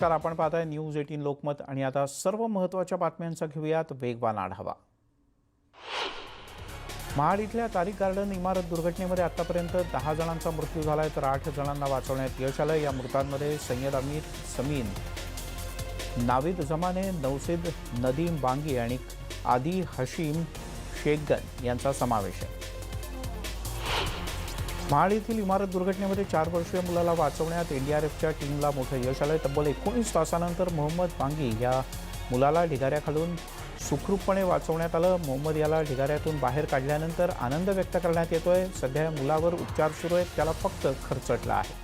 तर आपण पाहताय न्यूज एटीन लोकमत आणि आता सर्व महत्त्वाच्या बातम्यांचा घेऊयात वेगवान आढावा. महाड इथल्या तारीख गार्डन इमारत दुर्घटनेमध्ये आतापर्यंत दहा जणांचा मृत्यू झालाय तर आठ जणांना वाचवण्यात यश आलं या मृतांमध्ये सय्यद अमित समीन नाविद जमाने नौसिद नदीम बांगी आणि आदी हशीम शेखगन यांचा समावेश आहे. महाड येथील इमारत दुर्घटनेमध्ये चार वर्षीय मुलाला वाचवण्यात एनडीआरएफच्या टीमला मोठं यश आलं तब्बल एकोणीस तासानंतर मोहम्मद पांगी या मुलाला ढिगाऱ्याखालून सुखरूपपणे वाचवण्यात आलं. मोहम्मद याला ढिगाऱ्यातून बाहेर काढल्यानंतर आनंद व्यक्त करण्यात येतोय. सध्या या मुलावर उपचार सुरू आहेत. त्याला फक्त खर्चटला आहे.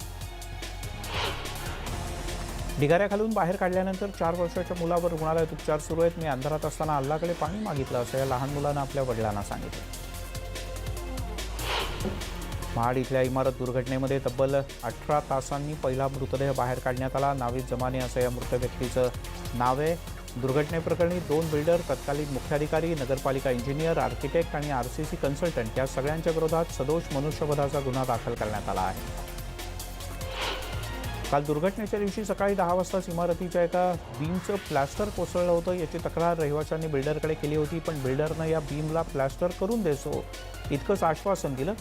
ढिगाऱ्याखालून बाहेर काढल्यानंतर चार वर्षाच्या मुलावर रुग्णालयात उपचार सुरू आहेत. मी अंधारात असताना अल्लाकडे पाणी मागितलं असं या लहान मुलानं आपल्या वडिलांना सांगितलं. महाड इथल्या इमारत दुर्घटनेमध्ये तब्बल अठरा तासांनी पहिला मृतदेह बाहेर काढण्यात आला. नावीद जमाने असं या मृत व्यक्तीचं नाव आहे. दुर्घटनेप्रकरणी दोन बिल्डर तत्कालीन मुख्याधिकारी नगरपालिका इंजिनियर आर्किटेक्ट आणि आर सी सी कन्सल्टंट या सगळ्यांच्या विरोधात सदोष मनुष्यवधाचा गुन्हा दाखल करण्यात आला आहे. काल दुर्घटनेच्या दिवशी सकाळी दहा वाजताच इमारतीच्या एका बीमचं प्लॅस्टर कोसळलं होतं. याची तक्रार रहिवाशांनी बिल्डरकडे केली होती पण बिल्डरनं या बीमला प्लॅस्टर करून देसो इतकंच आश्वासन दिलं.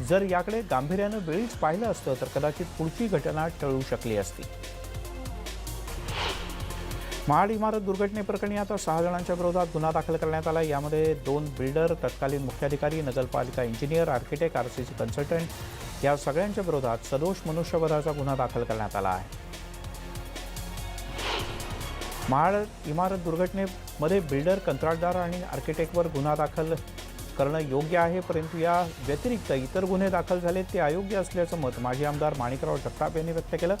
जर याकडे गांभीर्यानं वेळीच पाहिलं असतं तर कदाचित पुढची घटना टळू शकली असती. महाड इमारत दुर्घटनेप्रकरणी आता सहा जणांच्या विरोधात गुन्हा दाखल करण्यात आला यामध्ये दोन बिल्डर तत्कालीन मुख्याधिकारी नगरपालिका engineer architect R C C consultant या सगळ्यांच्या विरोधात सदोष मनुष्यवधाचा गुन्हा दाखल करण्यात आला आहे. महाड इमारत दुर्घटनेमध्ये बिल्डर कंत्राटदार आणि आर्किटेक्टवर गुन्हा दाखल करणं योग्य आहे परंतु या व्यतिरिक्त इतर गुन्हे दाखल झाले ते अयोग्य असल्याचं मत माजी आमदार माणिकराव जगताप यांनी व्यक्त केलं.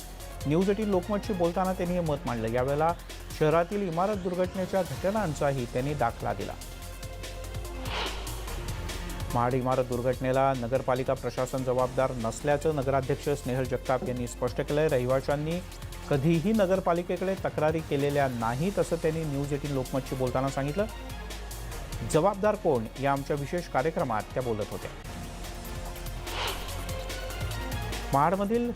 न्यूज एटीन लोकमतशी बोलताना त्यांनी हे मत मांडलं. यावेळेला शहरातील इमारत दुर्घटनेच्या घटनांचाही त्यांनी दाखला दिला. महाड इमारत दुर्घटनेला नगरपालिका प्रशासन जबाबदार नसल्याचं नगराध्यक्ष स्नेहल जगताप यांनी स्पष्ट केलंय. रहिवाशांनी कधीही नगरपालिकेकडे तक्रारी केलेल्या नाहीत असं त्यांनी न्यूज एटीन लोकमतशी बोलताना सांगितलं. जबाबदार कोण या आमच्या विशेष कार्यक्रमात त्या बोलत होत्या. महाडमधील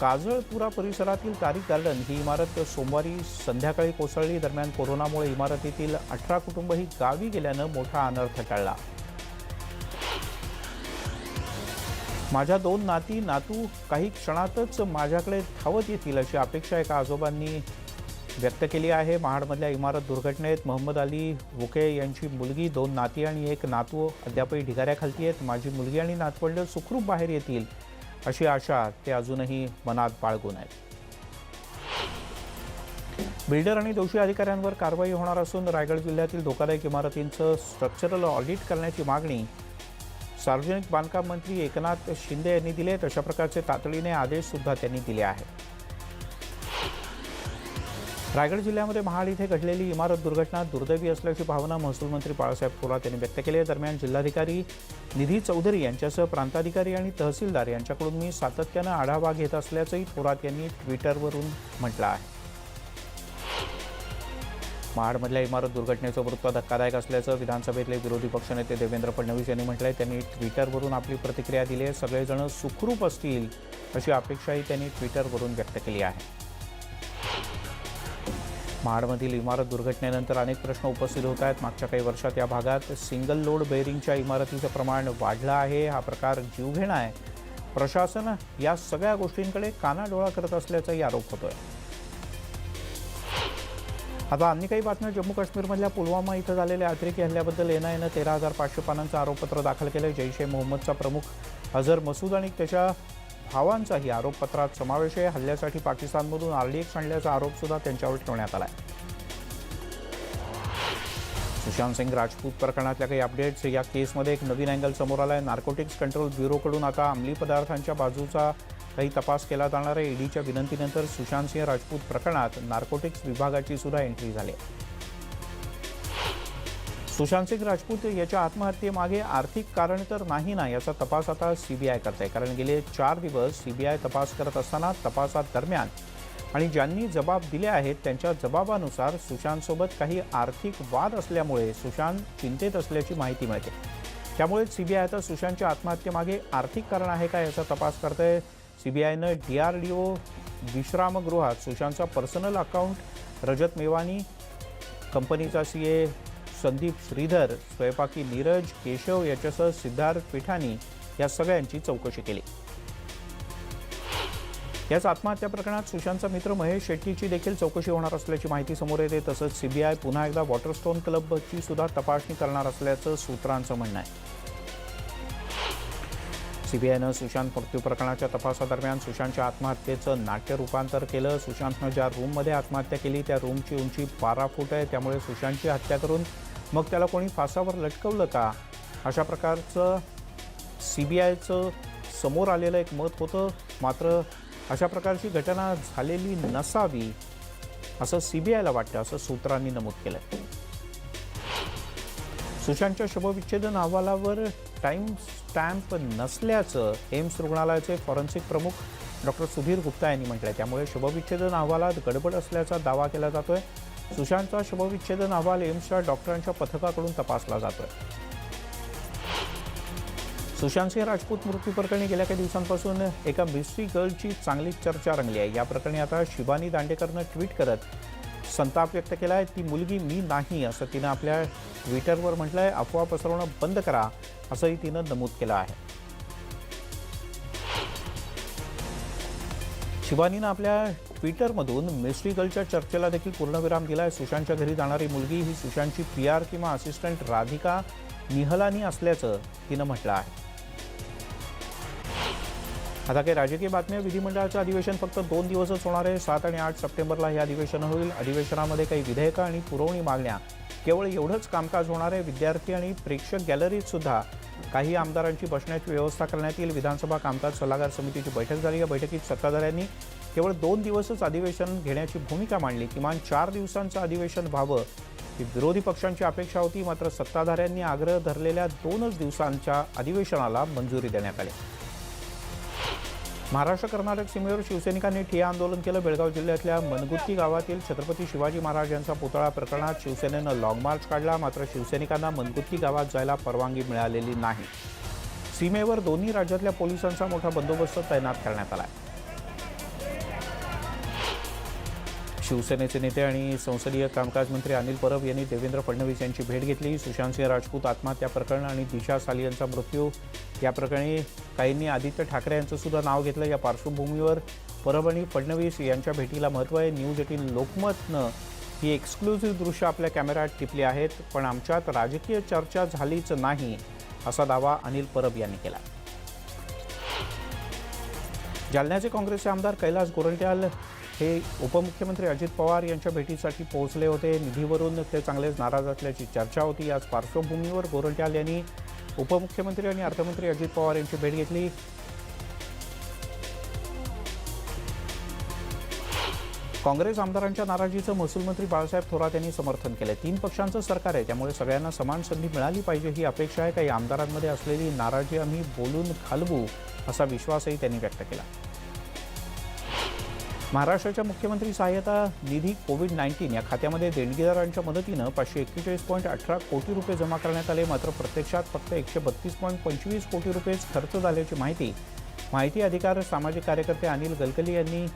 काजळपुरा परिसरातील तारीख गार्डन ही इमारत सोमवारी संध्याकाळी कोसळली. दरम्यान कोरोनामुळे इमारतीतील अठरा कुटुंब ही गावी गेल्यानं मोठा अनर्थ टळला. माझ्या दोन नाती नातू काही क्षणातच माझ्याकडे धावत येतील अशी अपेक्षा एका आजोबांनी व्यक्त केली आहे. महाडमधल्या इमारत दुर्घटनेत मोहम्मद अली वुके यांची मुलगी दोन नाती आणि एक नातू अद्यापही ढिगाऱ्याखालती आहेत. माझी मुलगी आणि नातवंड सुखरूप बाहेर येतील अशी आशा ते अजूनही मनात बाळगून आहेत. बिल्डर आणि दोषी अधिकाऱ्यांवर कारवाई होणार असून रायगड जिल्ह्यातील धोकादायक इमारतींचं स्ट्रक्चरल ऑडिट करण्याची मागणी सार्वजनिक बांधकाम मंत्री एकनाथ शिंदे यांनी दिले आहेत अशा प्रकारचे तातडीने आदेशसुद्धा त्यांनी दिले आहेत. रायगड जिल्ह्यामध्ये महाड इथे घडलेली इमारत दुर्घटना दुर्दैवी असल्याची भावना महसूल मंत्री बाळासाहेब थोरात यांनी व्यक्त केली आहे. दरम्यान जिल्हाधिकारी निधी चौधरी यांच्यासह प्रांताधिकारी आणि तहसीलदार यांच्याकडून मी सातत्यानं आढावा घेत असल्याचंही थोरात यांनी ट्विटरवरून म्हटलं आहे. महाडमधल्या इमारत दुर्घटनेचं वृत्त धक्कादायक असल्याचं विधानसभेतले विरोधी पक्षनेते देवेंद्र फडणवीस यांनी म्हटलं आहे त्यांनी ट्विटरवरून आपली प्रतिक्रिया दिली आहे. सगळेजण सुखरूप असतील अशी अपेक्षाही त्यांनी ट्विटरवरून व्यक्त केली आहे. महाडमधील इमारत दुर्घटनेनंतर अनेक प्रश्न उपस्थित होत आहेत. मागच्या काही वर्षात या भागात सिंगल लोड बेअरिंगच्या इमारतीचं प्रमाण वाढलं आहे. हा प्रकार जीवघेणा आहे. प्रशासन या सगळ्या गोष्टींकडे कानाडोळा करत असल्याचाही आरोप होतोय. आता अन्य काही बातम्या. जम्मू काश्मीरमधल्या पुलवामा इथं झालेल्या अतिरेकी हल्ल्याबद्दल एनआयनं तेरा हजार पाचशे पानांचं आरोपपत्र दाखल केलं जैश ए मोहम्मदचा प्रमुख अझर मसूद आणि त्याच्या भावांचाही आरोपपत्रात समावेश आहे. हल्ल्यासाठी पाकिस्तानमधून आरडीएक्स आणल्याचा आरोपसुद्धा त्यांच्यावर ठेवण्यात आला आहे सुशांत सिंग राजपूत प्रकरणातल्या काही अपडेट्स या केसमध्ये एक नवीन अँगल समोर आला आहे नार्कोटिक्स कंट्रोल ब्युरोकडून आता अंमली पदार्थांच्या बाजूचा काही तपास केला जाणार आहे. ईडीच्या विनंतीनंतर सुशांत सिंह राजपूत प्रकरणात नार्कोटिक्स विभागाची सुद्धा एंट्री झाली आहे. सुशांत सिंग राजपूत याच्या आत्महत्येमागे आर्थिक कारण तर नाही ना याचा तपास आता सीबीआय करत आहे कारण गेले चार दिवस सीबीआय तपास करत असताना तपासात दरम्यान आणि ज्यांनी जबाब दिले आहेत त्यांच्या जबाबानुसार सुशांतसोबत काही आर्थिक वाद असल्यामुळे सुशांत चिंतेत असल्याची माहिती मिळते. त्यामुळे सीबीआय आता सुशांतच्या आत्महत्येमागे आर्थिक कारण आहे का याचा तपास करत आहे सीबीआयनं डी आर डी ओ विश्रामगृहात सुशांतचा पर्सनल अकाउंट रजत मेवानी कंपनीचा सी ए संदीप श्रीधर स्वयंपाकी नीरज केशव याच्यासह सिद्धार्थ पिठानी या सगळ्यांची चौकशी केली. याच आत्महत्या प्रकरणात सुशांतचा मित्र महेश शेट्टीची देखील चौकशी होणार असल्याची माहिती समोर येते. तसंच सीबीआय पुन्हा एकदा वॉटरस्टोन क्लबची सुद्धा तपासणी करणार असल्याचं सूत्रांचं म्हणणं आहे. सीबीआयनं सुशांत मृत्यू प्रकरणाच्या तपासादरम्यान सुशांतच्या आत्महत्येचं नाट्य रूपांतर केलं. सुशांतनं ज्या रूममध्ये आत्महत्या केली त्या रूमची उंची बारा फूट आहे. त्यामुळे सुशांतची हत्या करून मग त्याला कोणी फासावर लटकवलं का? अशा प्रकारचं सी बी आयचं समोर आलेलं एक मत होतं. मात्र अशा प्रकारची घटना झालेली नसावी असं सी बी आयला वाटतं असं सूत्रांनी नमूद केलं सुशांतच्या शवविच्छेदन अहवालावर टाईम स्टॅम्प नसल्याचं एम्स रुग्णालयाचे फॉरेन्सिक प्रमुख डॉक्टर सुधीर गुप्ता यांनी म्हटलं आहे त्यामुळे शवविच्छेदन अहवालात गडबड असल्याचा दावा केला जातोय. सुशांतचा शवविच्छेदन अहवाल एम्सच्या डॉक्टरांच्या पथकाकडून तपासला जातोय. सुशांत सिंह राजपूत मृत्यू प्रकरणी गेल्या काही दिवसांपासून एका मिस्ट्री गर्लची चांगली चर्चा रंगली आहे. या प्रकरणी आता शिवानी दांडेकरनं ट्विट करत संताप व्यक्त केला आहे ती मुलगी मी नाही असं तिनं आपल्या ट्विटरवर म्हटलं आहे अफवा पसरवणं बंद करा असंही तिनं नमूद केलं आहे. शिवानीनं आपल्या ट्विटरमधून मिस्ट्री गर्लच्या चर्चेला देखील पूर्णविराम दिला आहे सुशांतच्या घरी जाणारी मुलगी ही सुशांतची पी आर किंवा असिस्टंट राधिका निहलानी असल्याचं तिनं म्हटलं आहे. आता काही राजकीय बातम्या. विधिमंडळाचं अधिवेशन फक्त दोन दिवसच होणार आहे. सात आणि आठ सप्टेंबरला हे अधिवेशन होईल. अधिवेशनामध्ये काही विधेयकं आणि पुरवणी मागण्या केवळ एवढंच कामकाज होणार आहे. विद्यार्थी आणि प्रेक्षक गॅलरीत सुद्धा काही आमदारांची बसण्याची व्यवस्था करण्यात येईल. विधानसभा कामकाज सल्लागार समितीची बैठक झाली. या बैठकीत सत्ताधाऱ्यांनी केवळ दोन दिवसच अधिवेशन घेण्याची भूमिका मांडली. किमान चार दिवसांचं अधिवेशन व्हावं ही विरोधी पक्षांची अपेक्षा होती. मात्र सत्ताधाऱ्यांनी आग्रह धरलेल्या दोनच दिवसांच्या अधिवेशनाला मंजुरी देण्यात आली. महाराष्ट्र कर्नाटक सीमेवर शिवसैनिकांनी ठिय्या आंदोलन केलं. बेळगाव जिल्ह्यातल्या मनगुत्ती गावातील छत्रपती शिवाजी महाराज यांचा पुतळा प्रकरणात शिवसेनेनं लॉंग मार्च काढला. मात्र शिवसैनिकांना मनगुत्ती गावात जायला परवानगी मिळालेली नाही. सीमेवर दोन्ही राज्यातल्या पोलिसांचा मोठा बंदोबस्त तैनात करण्यात आला शिवसेनेचे नेते आणि संसदीय कामकाज मंत्री अनिल परब यांनी देवेंद्र फडणवीस यांची भेट घेतली. सुशांतसिंह राजपूत आत्महत्या प्रकरण आणि दिशा सालियनचा मृत्यू. या प्रकरणी काहींनी आदित्य ठाकरे यांचं सुद्धा नाव घेतलं. या पार्श्वभूमीवर परब आणि फडणवीस यांच्या भेटीला महत्त्व आहे. न्यूज एटीन लोकमतनं ही एक्सक्लुझिव्ह दृश्य आपल्या कॅमेऱ्यात टिपली आहेत. पण आमच्यात राजकीय चर्चा झालीच नाही असा दावा अनिल परब यांनी केला. जालन्याचे काँग्रेसचे आमदार कैलास गोरंट्याल हे उपमुख्यमंत्री अजित पवार यांच्या भेटीसाठी पोहोचले होते. निधीवरून ते चांगलेच नाराज असल्याची चर्चा होती. याच पार्श्वभूमीवर गोरंट्याल यांनी उपमुख्यमंत्री आणि अर्थमंत्री अजित पवार यांची भेट घेतली. काँग्रेस आमदारांच्या नाराजीचं महसूल मंत्री बाळासाहेब थोरात यांनी समर्थन केलं. तीन पक्षांचं सरकार आहे त्यामुळे सगळ्यांना समान संधी मिळाली पाहिजे ही अपेक्षा आहे. काही आमदारांमध्ये असलेली नाराजी आम्ही बोलून घालवू असा विश्वासही त्यांनी व्यक्त केला. महाराष्ट्राच्या मुख्यमंत्री सहाय्यता निधी कोविड नाईन्टीन या खात्यामध्ये देणगीदारांच्या मदतीनं पाचशे एक्केचाळीस पॉईंट अठरा कोटी रुपये जमा करण्यात आले. मात्र प्रत्यक्षात फक्त एकशे बत्तीस पॉईंट पंचवीस कोटी रुपयेच खर्च झाल्याची माहिती माहिती अधिकार सामाजिक कार्यकर्ते अनिल गलकली यांनी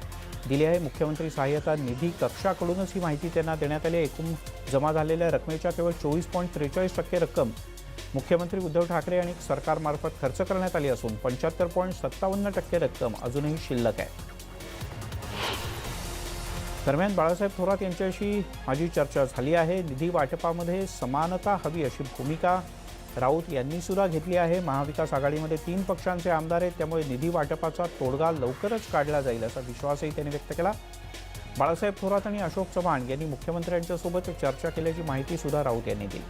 दिली आहे. मुख्यमंत्री सहाय्यता निधी कक्षाकडूनच ही माहिती त्यांना देण्यात आली एकूण जमा झालेल्या रकमेच्या केवळ चोवीस पॉईंट त्रेचाळीस टक्के रक्कम मुख्यमंत्री उद्धव ठाकरे आणि सरकारमार्फत खर्च करण्यात आली असून पंच्याहत्तर पॉईंट सत्तावन्न टक्के रक्कम अजूनही शिल्लक आहे. दरम्यान बाळासाहेब थोरात यांच्याशी माझी चर्चा झाली आहे. निधी वाटपामध्ये समानता हवी अशी भूमिका राऊत यांनी सुद्धा घेतली आहे. महाविकास आघाडीमध्ये तीन पक्षांचे आमदार आहेत त्यामुळे निधी वाटपाचा तोडगा लवकरच काढला जाईल असा विश्वासही त्यांनी व्यक्त केला. बाळासाहेब थोरात आणि अशोक चव्हाण यांनी मुख्यमंत्र्यांच्यासोबत चर्चा केल्याची माहिती सुद्धा राऊत यांनी दिली.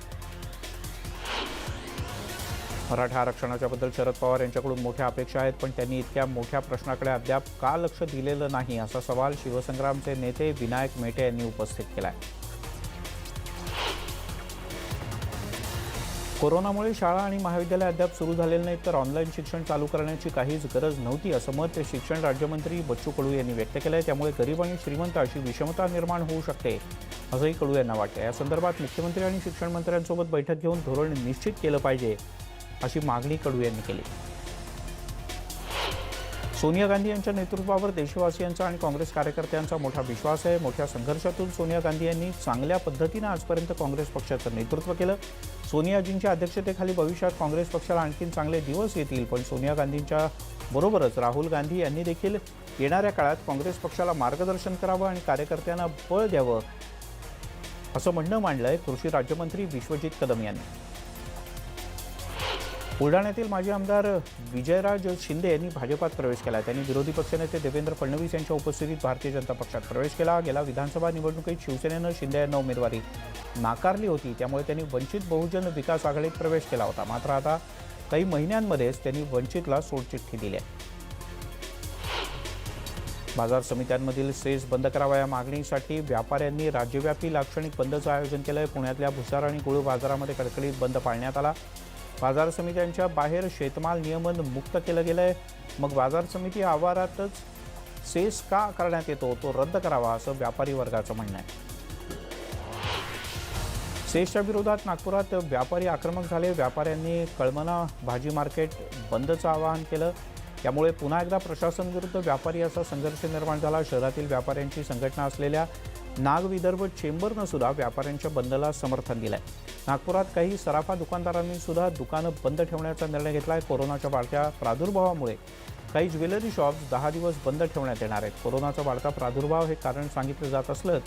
मराठा आरक्षणाच्याबद्दल शरद पवार यांच्याकडून मोठ्या अपेक्षा आहेत पण त्यांनी इतक्या मोठ्या प्रश्नाकडे अद्याप का लक्ष दिलेलं नाही असा सवाल शिवसंग्रामचे नेते विनायक मेटे यांनी उपस्थित केला आहे कोरोनामुळे शाळा आणि महाविद्यालय अद्याप सुरू झालेले नाहीत तर ऑनलाईन शिक्षण चालू करण्याची काहीच गरज नव्हती असं मत शिक्षण राज्यमंत्री बच्चू कडू यांनी व्यक्त केलं आहे त्यामुळे गरीब आणि श्रीमंत अशी विषमता निर्माण होऊ शकते असंही कडू यांना वाटतं या संदर्भात मुख्यमंत्री आणि शिक्षण मंत्र्यांसोबत बैठक घेऊन धोरण निश्चित केलं पाहिजे. अशी मागणी कडू यांनी केली. सोनिया गांधी यांच्या नेतृत्वावर देशवासियांचा आणि काँग्रेस कार्यकर्त्यांचा मोठा विश्वास आहे. मोठ्या संघर्षातून सोनिया गांधी यांनी चांगल्या पद्धतीनं आजपर्यंत काँग्रेस पक्षाचं नेतृत्व केलं. सोनियाजींच्या अध्यक्षतेखाली भविष्यात काँग्रेस पक्षाला आणखीन चांगले दिवस येतील पण सोनिया गांधींच्या बरोबरच राहुल गांधी यांनी देखील येणाऱ्या काळात काँग्रेस पक्षाला मार्गदर्शन करावं आणि कार्यकर्त्यांना बळ द्यावं असं म्हणणं मांडलं आहे कृषी राज्यमंत्री विश्वजित कदम यांनी. बुलढाण्यातील माजी आमदार विजयराज शिंदे यांनी भाजपात प्रवेश केला. त्यांनी विरोधी पक्षनेते देवेंद्र फडणवीस यांच्या उपस्थितीत भारतीय जनता पक्षात प्रवेश केला. गेल्या विधानसभा निवडणुकीत शिवसेनेनं शिंदे यांना उमेदवारी नाकारली होती. त्यामुळे त्यांनी वंचित बहुजन विकास आघाडीत प्रवेश केला होता. मात्र आता काही महिन्यांमध्येच त्यांनी वंचितला सोडचिठ्ठी दिली आहे. बाजार समित्यांमधील सेस बंद करावा या मागणीसाठी व्यापाऱ्यांनी राज्यव्यापी लाक्षणिक बंदचं आयोजन केलं आहे पुण्यातल्या भुसार आणि गुळ बाजारामध्ये कडकडीत बंद पाळण्यात आला. बाजार समित्यांच्या बाहेर शेतमाल नियमन मुक्त केलं गेलं आहे मग बाजार समिती आवारातच सेस का करण्यात येतो तो रद्द करावा असं व्यापारी वर्गाचं म्हणणं आहे. सेसच्या विरोधात नागपुरात व्यापारी आक्रमक झाले. व्यापाऱ्यांनी कळमना भाजी मार्केट बंदचं आवाहन केलं. त्यामुळे पुन्हा एकदा प्रशासनविरुद्ध व्यापारी असा संघर्ष निर्माण झाला. शहरातील व्यापाऱ्यांची संघटना असलेल्या नाग विदर्भ चेंबरनं सुद्धा व्यापाऱ्यांच्या बंदला समर्थन दिलंय. नागपुरात काही सराफा दुकानदारांनी सुद्धा दुकानं बंद ठेवण्याचा निर्णय घेतला आहे कोरोनाच्या वाढत्या प्रादुर्भावामुळे काही ज्वेलरी शॉप्स दहा दिवस बंद ठेवण्यात येणार आहेत. कोरोनाचा वाढता प्रादुर्भाव हे कारण सांगितलं जात असलं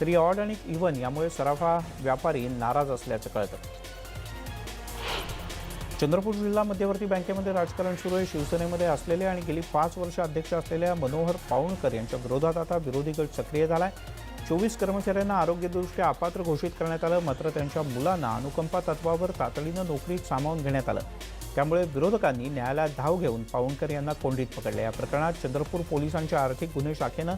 तरी ऑड आणि इव्हन यामुळे सराफा व्यापारी नाराज असल्याचं कळतं. चंद्रपूर जिल्हा मध्यवर्ती बँकेमध्ये राजकारण सुरू आहे. शिवसेनेमध्ये असलेले आणि गेली पाच वर्ष अध्यक्ष असलेल्या मनोहर पाऊणकर यांच्या विरोधात आता विरोधी गट सक्रिय आहे चोवीस कर्मचाऱ्यांना आरोग्यदृष्ट्या अपात्र घोषित करण्यात आलं मात्र त्यांच्या मुलांना अनुकंपा तत्वावर तातडीनं नोकरीत सामावून घेण्यात आलं. त्यामुळे विरोधकांनी न्यायालयात धाव घेऊन पाऊणकर यांना कोंडीत पकडले. या प्रकरणात चंद्रपूर पोलिसांच्या आर्थिक गुन्हे शाखेनं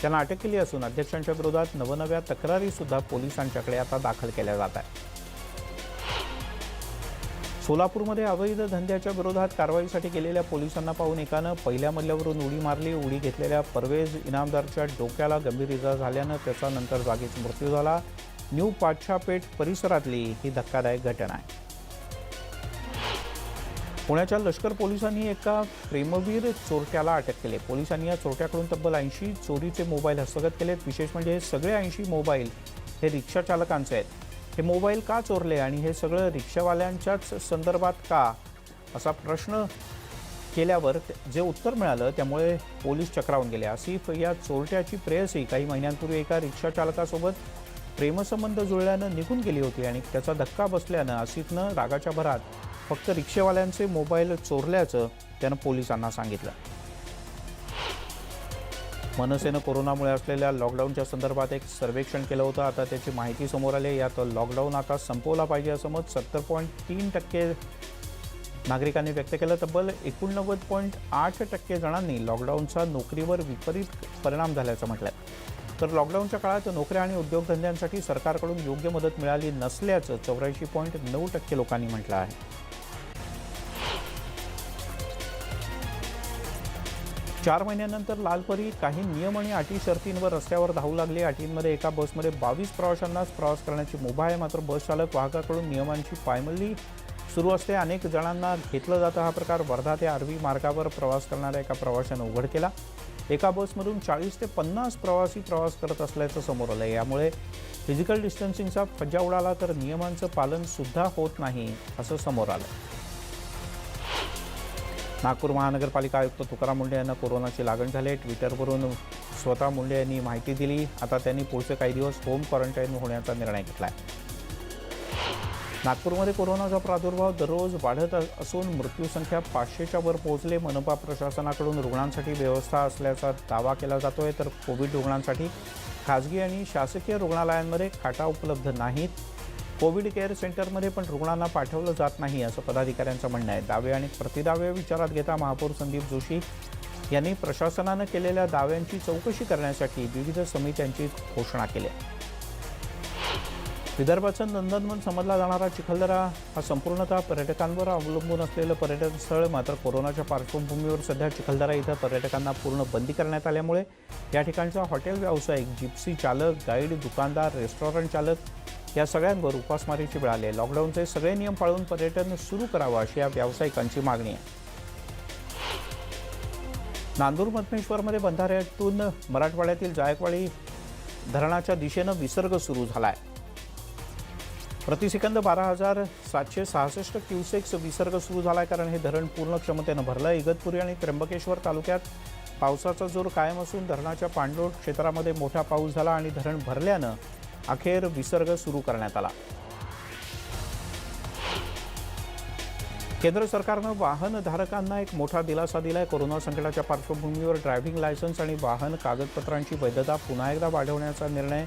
त्यांना अटक केली असून अध्यक्षांच्या विरोधात नवनव्या तक्रारीसुद्धा पोलिसांच्याकडे आता दाखल केल्या जात आहेत. सोलापूरमध्ये अवैध धंद्याच्या विरोधात कारवाईसाठी गेलेल्या पोलिसांना पाहून एकानं पहिल्या मजल्यावरून उडी मारली. उडी घेतलेल्या परवेज इनामदारच्या डोक्याला गंभीर इजा झाल्यानं त्याचा नंतर जागीच मृत्यू झाला. न्यू पाठशापेठ परिसरातली ही धक्कादायक घटना आहे. पुण्याच्या लष्कर पोलिसांनी एका प्रेमवीर चोरट्याला अटक केली. पोलिसांनी या चोरट्याकडून तब्बल ऐंशी चोरीचे मोबाईल हस्तगत केलेत. विशेष म्हणजे हे सगळे ऐंशी मोबाईल हे रिक्षा चालकांचे आहेत. हे मोबाईल का चोरले आणि हे सगळं रिक्षावाल्यांच्याच संदर्भात का? असा प्रश्न केल्यावर जे उत्तर मिळालं त्यामुळे पोलीस चक्रावून गेले. आसिफ या चोरट्याची प्रेयसी काही महिन्यांपूर्वी एका रिक्षा चालकासोबत प्रेमसंबंध जुळल्यानं निघून गेली होती आणि त्याचा धक्का बसल्यानं आसिफनं रागाच्या भरात फक्त रिक्षेवाल्यांचे मोबाईल चोरल्याचं त्यानं पोलिसांना सांगितलं. मनसेनं कोरोनामुळे असलेल्या लॉकडाऊनच्या संदर्भात एक सर्वेक्षण केलं होतं. आता त्याची माहिती समोर आली यात लॉकडाऊन आता संपवला पाहिजे असं मत सत्तर पॉईंट तीन टक्के नागरिकांनी व्यक्त केलं. तब्बल एकोणनव्वद पॉईंट आठ टक्के जणांनी लॉकडाऊनचा नोकरीवर विपरीत परिणाम झाल्याचं म्हटलं तर लॉकडाऊनच्या काळात नोकऱ्या आणि उद्योगधंद्यांसाठी सरकारकडून योग्य मदत मिळाली नसल्याचं चौऱ्याऐंशी पॉईंट नऊ टक्के लोकांनी म्हटलं आहे. चार महिन्यानंतर लालपरी काही नियम आणि अटी शर्तींवर रस्त्यावर धावू लागले. अटींमध्ये एका बसमध्ये बावीस प्रवाशांनाच प्रवास करण्याची मुभा आहे. मात्र बस चालक वाहकाकडून नियमांची पायमल्ली सुरू असते. अनेक जणांना घेतलं जातं हा प्रकार. वर्धा ते आरवी मार्गावर प्रवास करणाऱ्या एका प्रवाशानं उघड केला. एका बसमधून चाळीस ते पन्नास प्रवासी प्रवास करत असल्याचं समोर आलं यामुळे फिजिकल डिस्टन्सिंगचा फज्जा उडाला तर नियमांचं पालन सुद्धा होत नाही असं समोर आलं नागपूर महानगरपालिका आयुक्त तुकाराम मुंडे यांना कोरोनाची लागण झाली. ट्विटरवरून स्वतः मुंडे यांनी माहिती दिली. आता त्यांनी पुढचे काही दिवस होम क्वारंटाईन होण्याचा निर्णय घेतला आहे नागपूरमध्ये कोरोनाचा प्रादुर्भाव दररोज वाढत असून मृत्यूसंख्या पाचशेच्या वर पोहोचले. मनपा प्रशासनाकडून रुग्णांसाठी व्यवस्था असल्याचा दावा केला जातोय. तर कोविड रुग्णांसाठी खाजगी आणि शासकीय रुग्णालयांमध्ये खाटा उपलब्ध नाहीत. कोविड केअर सेंटरमध्ये पण रुग्णांना पाठवलं जात नाही असं पदाधिकाऱ्यांचं म्हणणं आहे. दावे आणि प्रतिदावे विचारात घेता महापौर संदीप जोशी यांनी प्रशासनानं केलेल्या दाव्यांची चौकशी करण्यासाठी विविध समित्यांची घोषणा केली विदर्भाचं नंदनवन समजला जाणारा चिखलदरा हा संपूर्णतः पर्यटकांवर अवलंबून असलेलं पर्यटन स्थळ. मात्र कोरोनाच्या पार्श्वभूमीवर सध्या चिखलदरा इथं पर्यटकांना पूर्ण बंदी करण्यात आल्यामुळे या ठिकाणचा हॉटेल व्यावसायिक जिप्सी चालक गाईड दुकानदार रेस्टॉरंट चालक या सगळ्यांवर उपासमारीची वेळ आली आहे. लॉकडाऊनचे सगळे नियम पाळून पर्यटन सुरू करावं अशी या व्यावसायिकांची मागणी आहे. नांदूर मधमेश्वरमध्ये बंधाऱ्यातून मराठवाड्यातील जायकवाडी धरणाच्या दिशेनं विसर्ग सुरू झाला आहे प्रतिसेकंद बारा हजार सातशे सहासष्ट क्युसेक्स विसर्ग सुरू झाला आहे कारण हे धरण पूर्ण क्षमतेनं भरलं आहे इगतपुरी आणि त्र्यंबकेश्वर तालुक्यात पावसाचा जोर कायम असून धरणाच्या पाणलोट क्षेत्रामध्ये मोठा पाऊस झाला आणि धरण भरल्यानं अखेर विसर्ग सुरू करण्यात आला. केंद्र सरकारनं वाहनधारकांना एक मोठा दिलासा दिलाय. कोरोना संकटाच्या पार्श्वभूमीवर ड्रायव्हिंग लायसन्स आणि वाहन कागदपत्रांची वैधता पुन्हा एकदा वाढवण्याचा निर्णय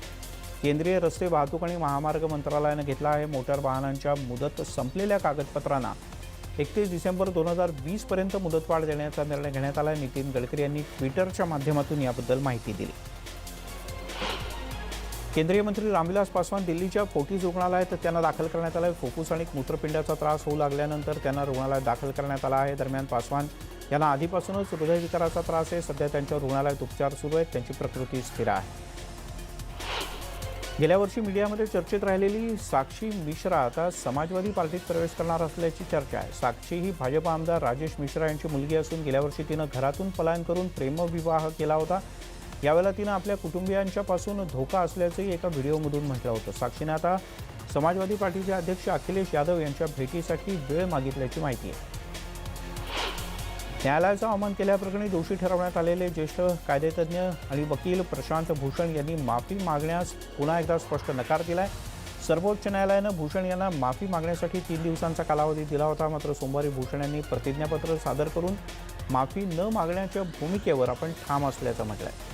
केंद्रीय रस्ते वाहतूक आणि महामार्ग मंत्रालयानं घेतला आहे. मोटार वाहनांच्या मुदत संपलेल्या कागदपत्रांना एकतीस डिसेंबर दोन हजार वीसपर्यंत मुदतवाढ देण्याचा निर्णय घेण्यात आला आहे नितीन गडकरी यांनी ट्विटरच्या माध्यमातून याबद्दल माहिती दिली. केंद्रीय मंत्री रामविलास पासवान दिल्लीच्या फोर्टीज रुग्णालयात त्यांना दाखल करण्यात आलं. आहे फुफ्फुस आणि मूत्रपिंडाचा त्रास होऊ लागल्यानंतर त्यांना रुग्णालयात दाखल करण्यात आला आहे. दरम्यान पासवान यांना आधीपासूनच हृदयविकाराचा त्रास आहे. सध्या त्यांच्या रुग्णालयात उपचार सुरू आहेत. त्यांची प्रकृती स्थिर आहे. गेल्या वर्षी मीडियामध्ये चर्चेत राहिलेली साक्षी मिश्रा आता समाजवादी पार्टीत प्रवेश करणार असल्याची चर्चा आहे. साक्षी ही भाजप आमदार राजेश मिश्रा यांची मुलगी असून गेल्या वर्षी तिनं घरातून पलायन करून प्रेमविवाह केला होता. यावेळेला तिनं आपल्या कुटुंबियांच्यापासून धोका असल्याचंही एका व्हिडिओमधून म्हटलं होतं. साक्षीनं आता समाजवादी पार्टीचे अध्यक्ष अखिलेश यादव यांच्या भेटीसाठी वेळ मागितल्याची माहिती आहे. न्यायालयाचा अवमान केल्याप्रकरणी दोषी ठरवण्यात आलेले ज्येष्ठ कायदेतज्ञ आणि वकील प्रशांत भूषण यांनी माफी मागण्यास पुन्हा एकदा स्पष्ट नकार दिलाय. सर्वोच्च न्यायालयानं भूषण यांना माफी मागण्यासाठी तीन दिवसांचा कालावधी दिला होता. मात्र सोमवारी भूषण यांनी प्रतिज्ञापत्र सादर करून माफी न मागण्याच्या भूमिकेवर आपण ठाम असल्याचं म्हटलं आहे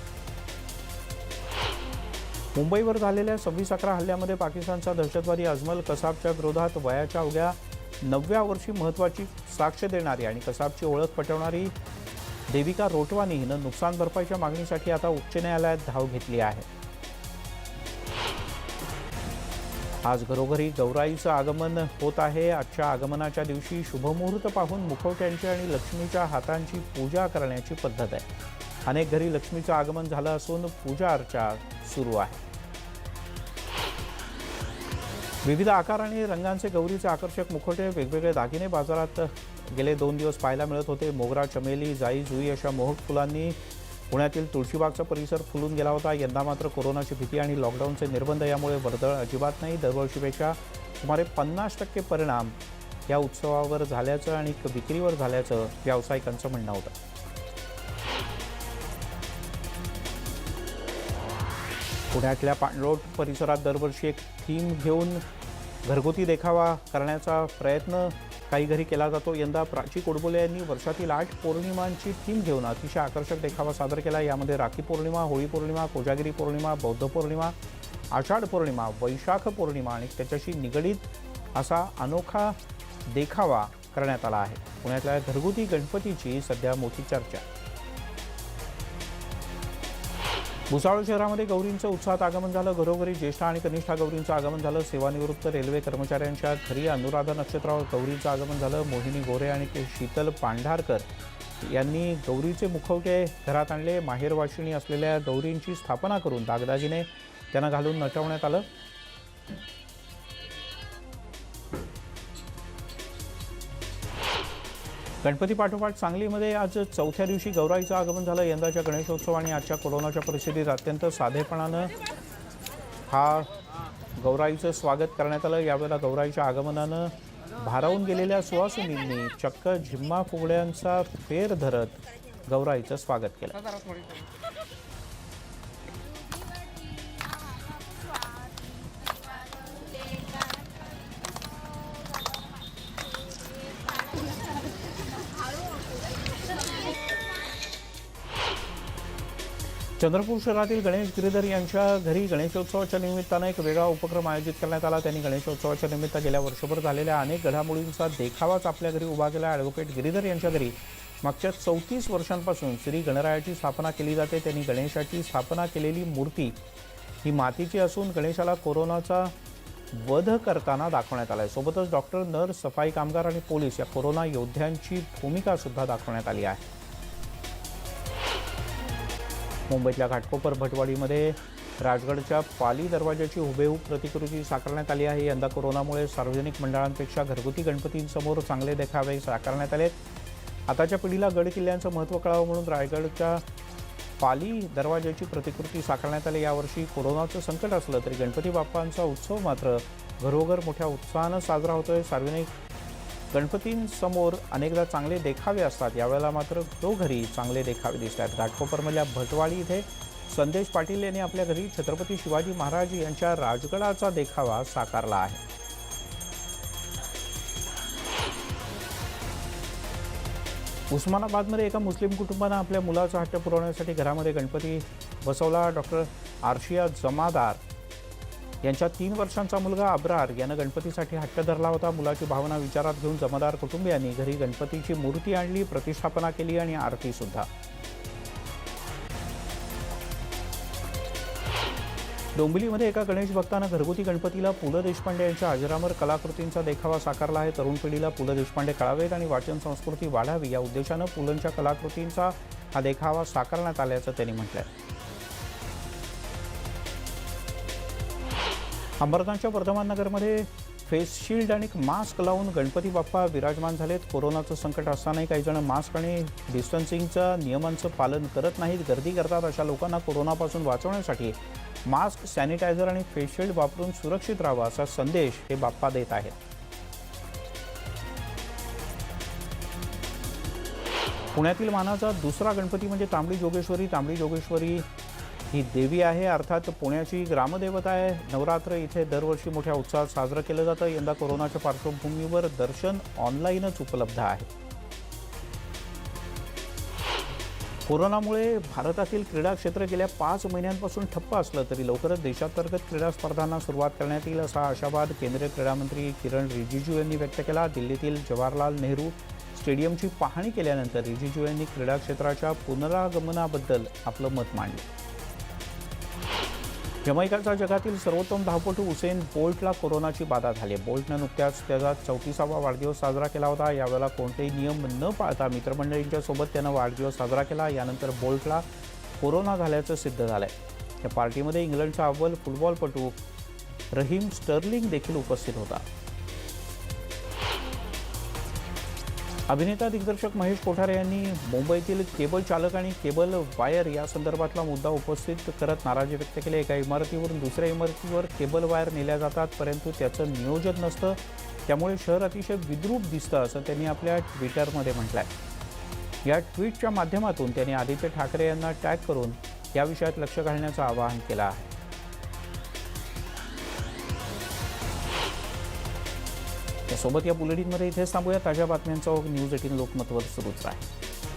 मुंबईवर झालेल्या सव्वीस अकरा हल्ल्यामध्ये पाकिस्तानचा दहशतवादी अजमल कसाबच्या विरोधात वयाच्या अवघ्या नवव्या वर्षी महत्त्वाची साक्ष देणारी आणि कसाबची ओळख पटवणारी देविका रोटवानी हिनं नुकसान भरपाईच्या मागणीसाठी आता उच्च न्यायालयात धाव घेतली आहे. आज घरोघरी गौराईचं आगमन होत आहे. आजच्या आगमनाच्या दिवशी शुभमुहूर्त पाहून मुखवट्यांची आणि लक्ष्मीच्या हातांची पूजा करण्याची पद्धत आहे. अनेक घरी लक्ष्मीचं आगमन झालं असून पूजा अर्चा सुरू आहे. विविध आकार आणि रंगांचे गौरीचे आकर्षक मुखवटे वेगवेगळे दागिने बाजारात गेले दोन दिवस पाहायला मिळत होते. मोगरा चमेली जाई जुई अशा मोहक फुलांनी पुण्यातील तुळशीबागचा परिसर फुलून गेला होता. यंदा मात्र कोरोनाची भीती आणि लॉकडाऊनचे निर्बंध यामुळे वर्दळ अजिबात नाही. दरवर्षीपेक्षा सुमारे पन्नास टक्के परिणाम या उत्सवावर झाल्याचं आणि विक्रीवर झाल्याचं व्यावसायिकांचं म्हणणं होतं. पुण्यातल्या पाणलोट परिसरात दरवर्षी एक थीम घेऊन घरगुती देखावा करण्याचा प्रयत्न काही घरी केला जातो. यंदा प्राची कोडबोले यांनी वर्षातील आठ पौर्णिमांची थीम घेऊन अतिशय आकर्षक देखावा सादर केला. यामध्ये राखी पौर्णिमा होळी पौर्णिमा कोजागिरी पौर्णिमा बौद्ध पौर्णिमा आषाढ पौर्णिमा वैशाख पौर्णिमा आणि त्याच्याशी निगडीत असा अनोखा देखावा करण्यात आला आहे. पुण्यातल्या घरगुती गणपतीची सध्या मोठी चर्चा. भुसावळ शहरामध्ये गौरींचं उत्साहात आगमन झालं. घरोघरी ज्येष्ठ आणि कनिष्ठा गौरींचं आगमन झालं. सेवानिवृत्त रेल्वे कर्मचाऱ्यांच्या घरी अनुराधा नक्षत्रावर गौरींचं आगमन झालं. मोहिनी गोरे आणि ते शीतल पांढारकर यांनी गौरीचे मुखवटे घरात आणले. माहेरवाशिणी असलेल्या गौरींची स्थापना करून दागदागिने त्यांना घालून नटवण्यात आलं. गणपती पाठोपाठ सांगलीमध्ये आज चौथ्या दिवशी गौराईचं आगमन झालं. यंदाच्या गणेशोत्सव आणि आजच्या कोरोनाच्या परिस्थितीत अत्यंत साधेपणानं हा गौराईचं स्वागत करण्यात आलं. यावेळेला गौराईच्या आगमनानं भारावून गेलेल्या सुवासिनींनी चक्क झिम्मा फुगड्यांचा फेर धरत गौराईचं स्वागत केलं. चंद्रपूर शहरातील गणेश गिरीधर यांच्या घरी गणेशोत्सवाच्या निमित्तानं एक वेगळा उपक्रम आयोजित करण्यात आला. त्यांनी गणेशोत्सवाच्या निमित्त गेल्या वर्षभर झालेल्या अनेक घडामोडींचा देखावाच आपल्या घरी उभा केला. ॲडव्होकेट गिरीधर यांच्या घरी मागच्या चौतीस वर्षांपासून श्री गणरायाची स्थापना केली जाते. त्यांनी गणेशाची स्थापना केलेली मूर्ती ही मातीची असून गणेशाला कोरोनाचा वध करताना दाखवण्यात आला आहे सोबतच डॉक्टर नर्स सफाई कामगार आणि पोलीस या कोरोना योद्ध्यांची भूमिकासुद्धा दाखवण्यात आली आहे. मुंबईतल्या घाटकोपर भटवाडीमध्ये राजगडच्या पाली दरवाजाची हुबेहूब प्रतिकृती साकारण्यात आली आहे. यंदा कोरोनामुळे सार्वजनिक मंडळांपेक्षा घरगुती गणपतींसमोर चांगले देखावे साकारण्यात आले आताच्या पिढीला गड किल्ल्यांचं महत्त्व कळावं म्हणून रायगडच्या पाली दरवाजाची प्रतिकृती साकारण्यात आली. यावर्षी कोरोनाचं संकट असलं तरी गणपती बाप्पांचा उत्सव मात्र घरोघर मोठ्या उत्साहानं साजरा होतोय. सार्वजनिक गणपतींसमोर अनेकदा चांगले देखावे असतात. यावेळेला मात्र घरोघरी चांगले देखावे दिसत आहेत. घाटकोपरमधल्या भटवाडी इथे संदेश पाटील यांनी आपल्या घरी छत्रपती शिवाजी महाराज यांच्या राजगडाचा देखावा साकारला आहे. उस्मानाबादमध्ये एका मुस्लिम कुटुंबानं आपल्या मुलाचा हट्ट पुरवण्यासाठी घरामध्ये गणपती बसवला. डॉक्टर आर्शिया जमादार यांच्या तीन वर्षांचा मुलगा अब्रार यानं गणपतीसाठी हट्ट धरला होता. मुलाची भावना विचारात घेऊन जमादार कुटुंबियांनी घरी गणपतीची मूर्ती आणली प्रतिष्ठापना केली आणि आरती सुद्धा. डोंबिवलीमध्ये एका गणेश भक्तानं घरगुती गणपतीला पु ल देशपांडे यांच्या अजरामर कलाकृतींचा देखावा साकारला आहे. तरुण पिढीला पु ल देशपांडे कळावेत आणि वाचन संस्कृती वाढावी या उद्देशानं पुलंच्या कलाकृतींचा हा देखावा साकारण्यात आल्याचं त्यांनी म्हटलं आहे अंबरनाथच्या वर्धमान नगरमध्ये फेस शिल्ड आणि मास्क लावून गणपती बाप्पा विराजमान झालेत. कोरोनाचं संकट असतानाही काही जण मास्क आणि डिस्टन्सिंगच्या नियमांचं पालन करत नाहीत. गर्दी करतात अशा लोकांना कोरोनापासून वाचवण्यासाठी मास्क सॅनिटायझर आणि फेस शिल्ड वापरून सुरक्षित राहावा असा संदेश हे बाप्पा देत आहेत. पुण्यातील मानाचा दुसरा गणपती म्हणजे तांबडी जोगेश्वरी. तांबडी जोगेश्वरी ही देवी आहे. अर्थात पुण्याची ग्रामदेवता आहे. नवरात्र इथे दरवर्षी मोठ्या उत्साहात साजरं केलं जातं. यंदा कोरोनाच्या पार्श्वभूमीवर दर्शन ऑनलाईनच उपलब्ध आहे. कोरोनामुळे भारतातील क्रीडा क्षेत्र गेल्या पाच महिन्यांपासून ठप्प असलं तरी लवकरच देशांतर्गत क्रीडा स्पर्धांना सुरुवात करण्यात येईल असा आशावाद केंद्रीय क्रीडामंत्री किरण रिजिजू यांनी व्यक्त केला. दिल्लीतील जवाहरलाल नेहरू स्टेडियमची पाहणी केल्यानंतर रिजिजू यांनी क्रीडा क्षेत्राच्या पुनरागमनाबद्दल आपलं मत मांडलं. जमैकाचा जगातील सर्वोत्तम धावपटू हुसेन बोल्टला कोरोनाची बाधा झाली. आहे बोल्टनं नुकत्याच त्याचा चौतीसावा वाढदिवस साजरा केला होता. यावेळेला कोणतेही नियम न पाळता मित्रमंडळींच्या सोबत त्यानं वाढदिवस साजरा केला. यानंतर बोल्टला कोरोना झाल्याचं सिद्ध झालं आहे या पार्टीमध्ये इंग्लंडचा अव्वल फुटबॉलपटू रहीम स्टर्लिंग देखील उपस्थित होता. अभिनेता दिग्दर्शक महेश कोठारे यांनी मुंबईतील केबल चालक आणि केबल वायर या संदर्भातला मुद्दा उपस्थित करत नाराजी व्यक्त केली. एका इमारतीवरून दुसऱ्या इमारतीवर केबल वायर नेल्या जातात परंतु त्याचं नियोजन नसतं. त्यामुळे शहर अतिशय विद्रूप दिसतं असं त्यांनी आपल्या ट्विटरमध्ये म्हटलं आहे या ट्विटच्या माध्यमातून त्यांनी आदित्य ठाकरे यांना टॅग करून या विषयात लक्ष घालण्याचं आवाहन केलं आहे. सोबत या बुलेटिनमध्ये इथेच थांबूया. ताज्या बातम्यांचा न्यूज एटीन लोकमतवर सुरूच राहील